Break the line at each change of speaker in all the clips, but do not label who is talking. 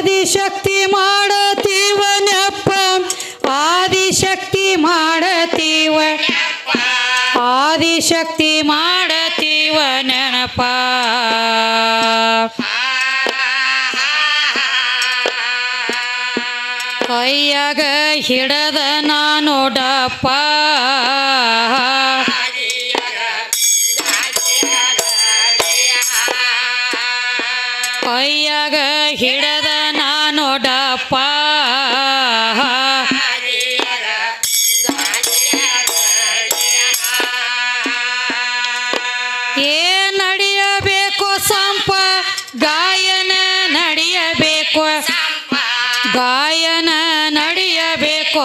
ಆದಿಶಕ್ತಿ ಮಾಡತೀವ ನೆಪ್ಪ. ಆದಿಶಕ್ತಿ ಮಾಡತೀವ ಆದಿಶಕ್ತಿ ಮಾಡತೀವ ನೆನಪ. ಕೈಯಾಗ ಹಿಡದ ನಾನು ಡಪ್ಪ.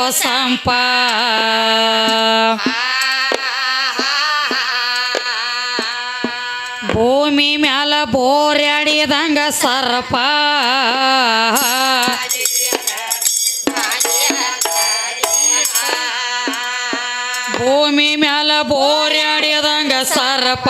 ಸಂಪ. ಭೂಮಿ ಮ್ಯಾಲ ಬೋರ್ಯಾಡಿದಂಗ ಸರ್ಪ. ಭೂಮಿ ಮ್ಯಾಲ ಬೋರ್ಯಾಡಿದಂಗ ಸರ್ಪ.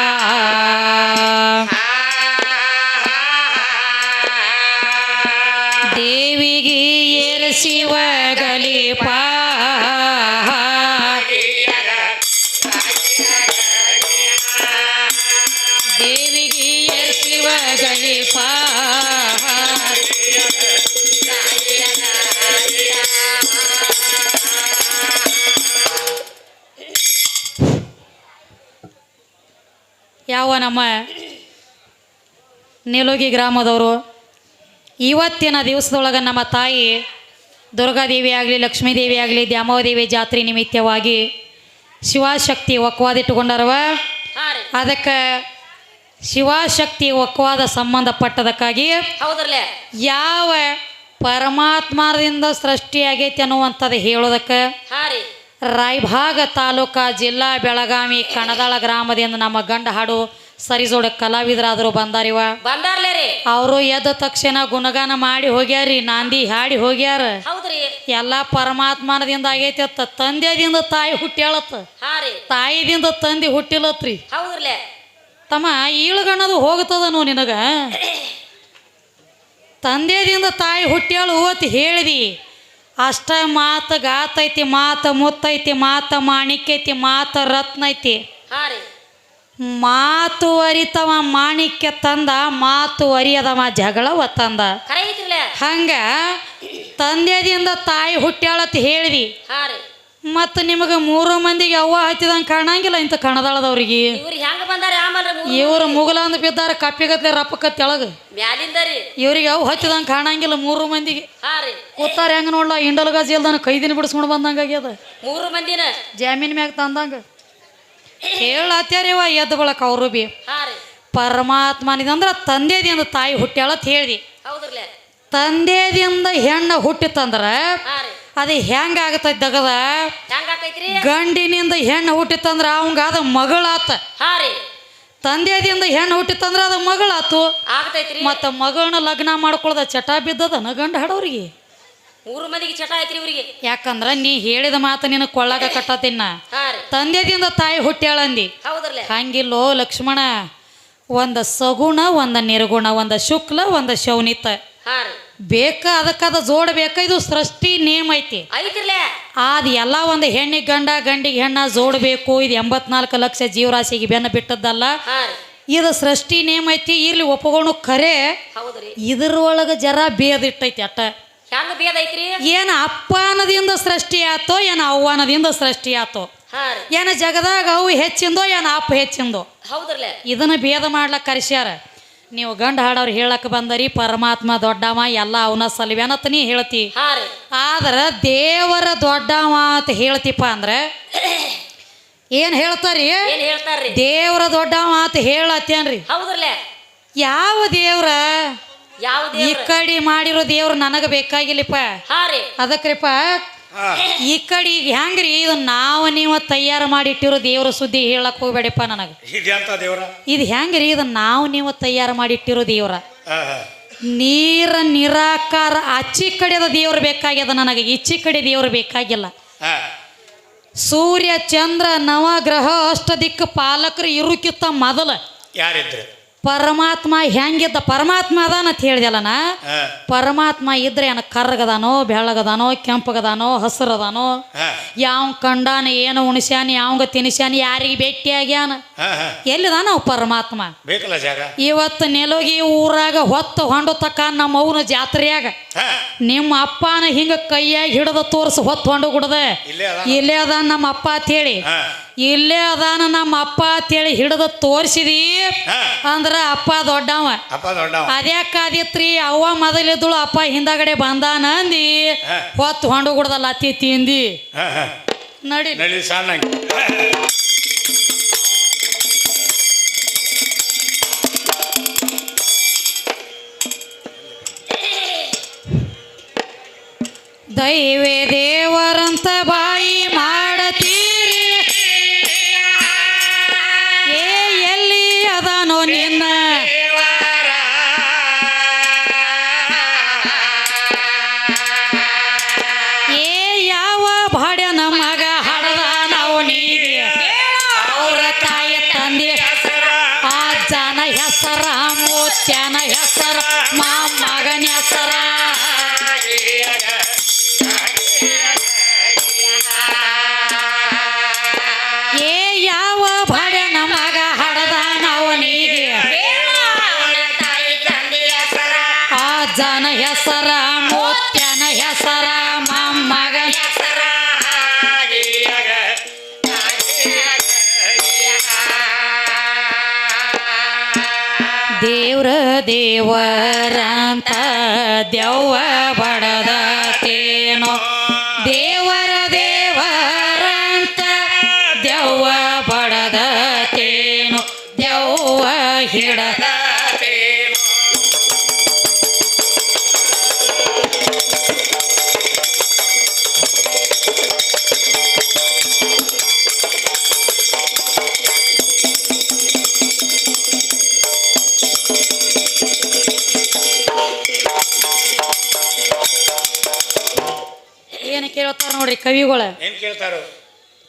ಯಾವ ನಮ್ಮ ನಿಲುಗಿ ಗ್ರಾಮದವರು ಇವತ್ತಿನ ದಿವಸದೊಳಗೆ ನಮ್ಮ ತಾಯಿ ದುರ್ಗಾದೇವಿ ಆಗಲಿ ಲಕ್ಷ್ಮೀದೇವಿ ಆಗಲಿ ದ್ಯಾಮೋದೇವಿ ಜಾತ್ರೆ ನಿಮಿತ್ತವಾಗಿ ಶಿವಶಕ್ತಿ
ರೀ.
ಅದಕ್ಕೆ ಶಿವಶಕ್ತಿ ಒಕ್ವಾದ ಸಂಬಂಧಪಟ್ಟದಕ್ಕಾಗಿ
ಹೌದ್ರಲ್ಲೇ?
ಯಾವ ಪರಮಾತ್ಮದಿಂದ ಸೃಷ್ಟಿಯಾಗೈತಿ ಅನ್ನುವಂಥದ್ದು ಹೇಳೋದಕ್ಕೆ ರಾಯಭಾಗ ತಾಲೂಕಾ ಜಿಲ್ಲಾ ಬೆಳಗಾವಿ ಕಣದಾಳ ಗ್ರಾಮದಿಂದ ನಮ್ಮ ಗಂಡ ಹಾಡು ಸರಿಜೋಡ ಕಲಾವಿದರಾದರು ಬಂದಾರಿವ.
ಬಂದಾರ್ಲೇರಿ
ಅವರು ಎದ್ದ ತಕ್ಷಣ ಗುಣಗಾನ ಮಾಡಿ ಹೋಗ್ಯಾರಿ ನಾಂದಿ ಹಾಡಿ ಹೋಗ್ಯಾರ. ಎಲ್ಲಾ ಪರಮಾತ್ಮನದಿಂದ ಆಗೈತಿ ಅತ್ತ ತಂದೆದಿಂದ ತಾಯಿ ಹುಟ್ಟ್ಯಾಳತ್ತ ತಾಯಿದಿಂದ ತಂದೆ ಹುಟ್ಟಿಲತ್ರಿ. ತಮ್ಮ ಈಳುಗಣ್ಣದು ಹೋಗ್ತದನು ನಿನಗ? ತಂದೆದಿಂದ ತಾಯಿ ಹುಟ್ಟ್ಯಾಳು ಓತ್ ಹೇಳಿದಿ ಅಷ್ಟ ಮಾತು ಗಾತೈತಿ ಮಾತು ಮುತ್ತೈತಿ ಮಾತು ಮಾಣಿಕ್ಯೈತಿ ಮಾತು ರತ್ನ ಐತಿ ಮಾತು ಅರಿತವ ಮಾಣಿಕ್ಯ ತಂದ ಮಾತು ಅರಿಯದವ ಜಗಳವ ತಂದ.
ಖರೆ ಐತ್ರಿಲೇ.
ಹಂಗ ತಂದೆದಿಂದ ತಾಯಿ ಹುಟ್ಟ್ಯಾಳತ್ ಹೇಳಿದಿ. ಮತ್ತು ನಿಮಗೆ ಮೂರು ಮಂದಿಗೆ ಅವ್ವ ಹತ್ತಿದಂಗೆ ಕಾಣಂಗಿಲ್ಲ ಇಂಥ ಕಣದಾಳದವ್ರಿಗೆ.
ಇವರು ಹೆಂಗ ಬಂದಾರ ಆಮೇಲೆ
ಇವ್ರು ಮುಗಲ ಅಂದ್ ಬಿದ್ದಾರ ಕಪ್ಪಿಗತ್ಲೆ ರಪ್ಪಕ್ಕ ತೆಳಗ.
ಮ್ಯಾಲಿಂದ ರೀ.
ಇವ್ರಿಗೆ ಅವು ಹತ್ತಿದಂಗೆ ಕಾಣಂಗಿಲ್ಲ ಮೂರು ಮಂದಿಗೆ.
ಹಾ ರೀ.
ಕೂತಾರ ಹೆಂಗ ನೋಡ್ಲ ಇಂಡಲ್ ಗಾಜ್ ಇಲ್ದಾನ ಕೈದಿನ ಬಿಡಿಸ್ಕೊಂಡು ಬಂದಂಗ ಆಗ್ಯದ
ಮೂರು ಮಂದಿನ?
ಜಾಮೀನ್ ಮ್ಯಾಗ ತಂದಂಗ. ಹೇಳತ್ಯಾರಿವ ಎದ್ದು ಬಳಕ ಅವರು ಬಿ.
ಹಾ ರೀ.
ಪರಮಾತ್ಮನಿದಂದ್ರ ತಂದೆದಿಂದ ತಾಯಿ ಹುಟ್ಟ್ಯಾಳತ್ ಹೇಳಿ
ಹೌದ್ರಲ್ಲೇ.
ತಂದೆದಿಂದ ಹೆಣ್ಣ ಹುಟ್ಟಿತ್ತಂದ್ರ
ಹಾ ರೀ.
ಅದು ಹೆಂಗ ಆಗತೈತಿ ದಗದ ಗಂಡಿನಿಂದ ಹೆಣ್ಣು ಹುಟ್ಟಿತ್ತಂದ್ರ ಅವಂಗ ಅದ ಮಗಳಾತ.
ಹಾ ರೀ.
ತಂದೆದಿಂದ ಹೆಣ್ಣು ಹುಟ್ಟಿತ್ತಂದ್ರ ಅದ ಮಗಳಾತು.
ಆಗ್ತೈತ್ರಿ.
ಮತ್ತ ಮಗಳನ್ನ ಲಗ್ನ ಮಾಡ್ಕೊಳ್ದ ಚಟ ಬಿದ್ದದ ಗಂಡ ಹಾಡೋರಿಗೆ?
ಮೂರು ಮಂದಿಗೆ ಚಟ ಐತ್ರಿ ಇವ್ರಿಗೆ.
ಯಾಕಂದ್ರ ನೀ ಹೇಳಿದ ಮಾತು ನಿನ್ನ ಕೊಳ್ಳಾಗ ಕಟ್ಟತಿನ್ನ ತಂದೆದಿಂದ ತಾಯಿ ಹುಟ್ಟ್ಯಾಳಂದಿ.
ಹೌದ್ರಲ್ಲೇ.
ಹಂಗಿಲ್ಲೋ ಲಕ್ಷ್ಮಣ ಒಂದ ಸಗುಣ ಒಂದ ನಿರ್ಗುಣ ಒಂದ ಶುಕ್ಲ ಒಂದ ಶೌನಿತ.
ಹಾ ರೀ.
ಬೇಕ ಅದಕ್ಕದ ಜೋಡ ಬೇಕ ಇದು ಸೃಷ್ಟಿ ನೇಮ್ ಐತಿ. ಅದ ಎಲ್ಲ ಒಂದು ಹೆಣ್ಣಿಗೆ ಗಂಡ ಗಂಡಿಗೆ ಹೆಣ್ಣ ಜೋಡಬೇಕು ಇದು ಎಂಬತ್ನಾಲ್ಕು ಲಕ್ಷ ಜೀವರಾಶಿಗೆ ಬೆನ್ನ ಬಿಟ್ಟದ್ದಲ್ಲ. ಇದು ಸೃಷ್ಟಿ ನೇಮ್ ಐತಿ ಇರ್ಲಿ ಒಪ್ಪಗೋಣ ಖರೆ.
ಹೌದ್ರಿ
ಇದ್ರೊಳಗೆ ಜರ ಬೇದಿಟ್ಟೈತಿ ಅಟ್ಟ.
ಹೆಂಗ ಭೇದ ಐತ್ರಿ?
ಏನು ಅಪ್ಪನದಿಂದ ಸೃಷ್ಟಿ ಆತೋ ಏನು ಅವ್ವನದಿಂದ ಸೃಷ್ಟಿ ಆತೋ.
ಏನ
ಏನು ಜಗದಾಗ ಅವು ಹೆಚ್ಚಿಂದೋ ಏನು ಅಪ್ಪ ಹೆಚ್ಚಿಂದೋ.
ಹೌದ್ರಲ್ಲ
ಇದನ್ನ ಭೇದ ಮಾಡ್ಲಕ್ಕೆ ಕರೆಸ್ಯಾರ. ನೀವು ಗಂಡ ಹಾಡವ್ರು ಹೇಳಕ್ಕೆ ಬಂದರಿ ಪರಮಾತ್ಮ ದೊಡ್ಡವ ಎಲ್ಲ ಅವನ ಅಂತ ನೀ ಹೇಳ್ತಿ. ಆದ್ರ ದೇವರ ದೊಡ್ಡವ ಅಂತ ಹೇಳ್ತಿಪ್ಪ ಅಂದ್ರೆ ಏನು ಹೇಳ್ತಾರಿ? ದೇವರ ದೊಡ್ಡವ ಅಂತ ಹೇಳತ್ತೇನ್ರಿ. ಯಾವ ದೇವ್ರ? ಈ ಕಡಿ ಮಾಡಿರೋ ದೇವ್ರು ನನಗೆ ಬೇಕಾಗಿಲ್ಲಪ್ಪ. ಅದಕ್ರಿಪ್ಪ ಈ ಕಡೆ ಈಗ ಹೆಂಗ್ರಿ? ಇದು ನಾವು ನೀವು ತಯಾರು ಮಾಡಿ ಇಟ್ಟಿರೋ ದೇವ್ರ ಸುದ್ದಿ ಹೇಳಕ್ ಹೋಗ್ಬೇಡಪ್ಪ ನನಗೆ.
ಇದೆಂತ ದೇವ್ರ?
ಇದು ಹೆಂಗ್ರಿ? ಇದು ನಾವು ನೀವು ತಯಾರು ಮಾಡಿ ಇಟ್ಟಿರೋ ದೇವ್ರ. ನೀರ ನಿರಾಕಾರ ಆಚಿ ಕಡೆದ ದೇವ್ರ ಬೇಕಾಗ್ಯದ ನನಗೆ. ಈಚಿ ಕಡೆ ದೇವ್ರ ಬೇಕಾಗಿಲ್ಲ. ಸೂರ್ಯ ಚಂದ್ರ ನವಗ್ರಹ ಅಷ್ಟ ದಿಕ್ಕು ಪಾಲಕರು ಇರುಕಿತ್ತ ಮೊದಲ.
ಯಾರಿದ್ರು?
ಪರಮಾತ್ಮ ಹೆಂಗಿದ್ದ ಪರಮಾತ್ಮ ಅದಾನ ಅಂತ ಹೇಳಿದೆಲ್ಲ ನಾ? ಪರಮಾತ್ಮ ಇದ್ರೆ ಏನ ಕರ್ಗದಾನೋ ಬೆಳಗದಾನೋ ಕೆಂಪಗದಾನೋ ಹಸಿರದಾನೋ? ಯಾವ ಕಂಡಾನ ಏನು ಉಣಿಸ್ಯಾನ ಯಾವಂಗ ತಿನಿಸ್ಯಾನ ಯಾರಿಗೆ
ಭೇಟಿ ಆಗ್ಯಾನ.
ಎಲ್ಲಿದಾನ ಪರಮಾತ್ಮ? ಇವತ್ತು ನೆಲೋಗಿ ಊರಾಗ ಹೊತ್ತು ಹೊಂಡು ತಕ್ಕ ನಮ್ಮ ಅವನ ಜಾತ್ರೆಯಾಗ ನಿಮ್ಮ ಅಪ್ಪನ ಹಿಂಗ ಕೈಯಾಗಿ ಹಿಡಿದ ತೋರ್ಸ ಹೊತ್ತು ಹೊಂಡು ಗುಡದ
ಇಲ್ಲೇ ಅದ
ನಮ್ಮ ಅಪ್ಪ ಅಂತೇಳಿ
ಹಾ,
ಇಲ್ಲೇ ಅದಾನ ನಮ್ಮ ಅಪ್ಪ ಅಂತೇಳಿ ಹಿಡಿದು ತೋರ್ಸಿದಿ ಅಂದ್ರ ಅಪ್ಪ ದೊಡ್ಡವ.
ಅಪ್ಪ ದೊಡ್ಡವ.
ಅದ್ಯಾಕಾದಿತ್ರಿ ಅವ್ವ ಮೊದಲಿದ್ದಳು ಅಪ್ಪ ಹಿಂದಗಡೆ ಬಂದಾನ ಅಂದಿ. ಹೊತ್ತು ಹೊಂಡು ಕುಡ್ದಲ್ಲ ಅತಿ ತಿಂದಿ. ನಡಿ.
ನಡಿ ಸಣ್ಣ
ದೈವೇ ಹೆಸರ ಮೂತ್ಯನ ಹೆಸರ, ಮಾಮಗನ ಹೆಸರ. ಏ ಯಾವ ಭಾಡ್ಯನ ಮಗ ಹಡದ ನೀಗೆ? ಜನ ಹೆಸರ ಮೂತ್ಯನ ಹೆಸರ ಮೊಮ್ಮಗನ ದೇವರಂತ ದೆವ್ವ ಕವಿಗಳ
ಏನ್ ಕೇಳ್ತಾರ?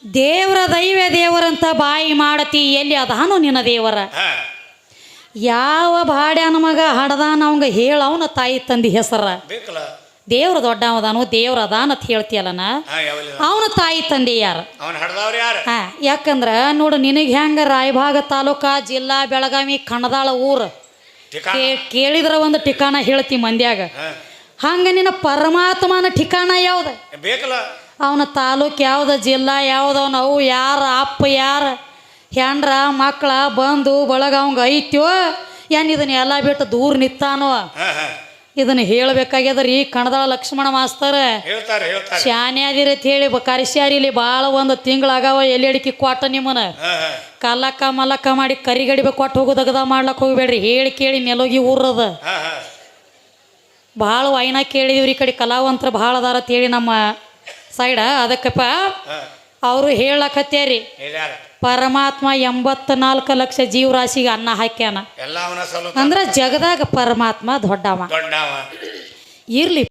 ದೇವ್ರ ದೈವ ದೇವರಂತ ಬಾಯಿ ಮಾಡತಿ ಎಲ್ಲಿ ಅದಾನು ನಿನ್ನ ದೇವರ? ಯಾವ ಬಾಡ್ಯಾನ ಮಗ ಹಡದಾನ ಅವಂಗ ಹೇಳವನ ತಾಯಿ ತಂದಿ ಹೆಸರ? ದೇವ್ರ ದೊಡ್ಡವದಾನು ದೇವ್ರ ಅದಾನ ಅಂತ ಹೇಳ್ತಿಯಲ್ಲನ ಅವನ ತಾಯಿ ತಂದೆ ಯಾರ? ಹಾ ಯಾಕಂದ್ರ ನೋಡು ನಿನಗೆ ಹೆಂಗ ರಾಯಭಾಗ ತಾಲೂಕಾ ಜಿಲ್ಲಾ ಬೆಳಗಾವಿ ಕಣದಾಳ ಊರು? ಕೇಳಿದ್ರ ಒಂದು ಠಿಕಾಣ ಹೇಳ್ತಿ ಮಂದ್ಯಾಗ. ಹಂಗ ನಿನ್ನ ಪರಮಾತ್ಮನ ಠಿಕಾಣ ಯಾವ್ದ?
ಬೇಕಲ್ಲ.
ಅವನ ತಾಲೂಕು ಯಾವ್ದು ಜಿಲ್ಲಾ ಯಾವ್ದು ಅವನ ಅವು ಯಾರ ಅಪ್ಪ ಯಾರ ಹೆಂಡ್ರ ಮಕ್ಕಳ ಬಂದು ಬಳಗ ಅವಂಗ ಐತ್ಯೋ ಏನ್ ಇದನ್ನ ಎಲ್ಲ ಬಿಟ್ಟು ದೂರ ನಿತ್ತಾನೋ
ಇದನ್ನು ಹೇಳ್ಬೇಕಾಗ್ಯದ
ರೀ ಹೇಳ್ಬೇಕಾಗ್ಯದ್ರಿ ಕಣದಾಳ ಲಕ್ಷ್ಮಣ ಮಾಸ್ತರ. ಶಾನ್ಯಾದಿರಿ ಅಂತ ಹೇಳಿ ಕರಿಸ್ಯಾರಿಲಿ ಇಲ್ಲಿ ಭಾಳ ಒಂದು ತಿಂಗಳಾಗವ ಎಲ್ಲಿ ಅಡಿಕೆ ಕೊಟ್ಟ ನಿಮ್ಮನ ಕಲ್ಲಕ್ಕ ಮಲ್ಲಕ್ಕ ಮಾಡಿ ಕರಿಗಡಿಬೇಕು ಕೊಟ್ಟು ಹೋಗೋದಗದ ಮಾಡ್ಲಕ್ ಹೋಗ್ಬೇಡ್ರಿ. ಹೇಳಿ ಕೇಳಿ ನೆಲೋಗಿ ಊರದ. ಭಾಳ ವೈನ ಕೇಳಿದಿವ್ರಿ ಈ ಕಡೆ ಕಲಾವಂತರ ಭಾಳ ಅದಾರ ಅಂತೇಳಿ ನಮ್ಮ ಸೈಡ ಅದಕ್ಕಪ್ಪ ಅವರು ಹೇಳಕತ್ಯಾರಿ
ಹೇಳ್ಯಾರ.
ಪರಮಾತ್ಮ ಎಂಬತ್ನಾಲ್ಕು ಲಕ್ಷ ಜೀವರಾಶಿಗೆ ಅನ್ನ ಹಾಕ್ಯಾನ. ಅಂದ್ರ ಜಗದಾಗ ಪರಮಾತ್ಮ
ದೊಡ್ಡವ.
ಇರ್ಲಿ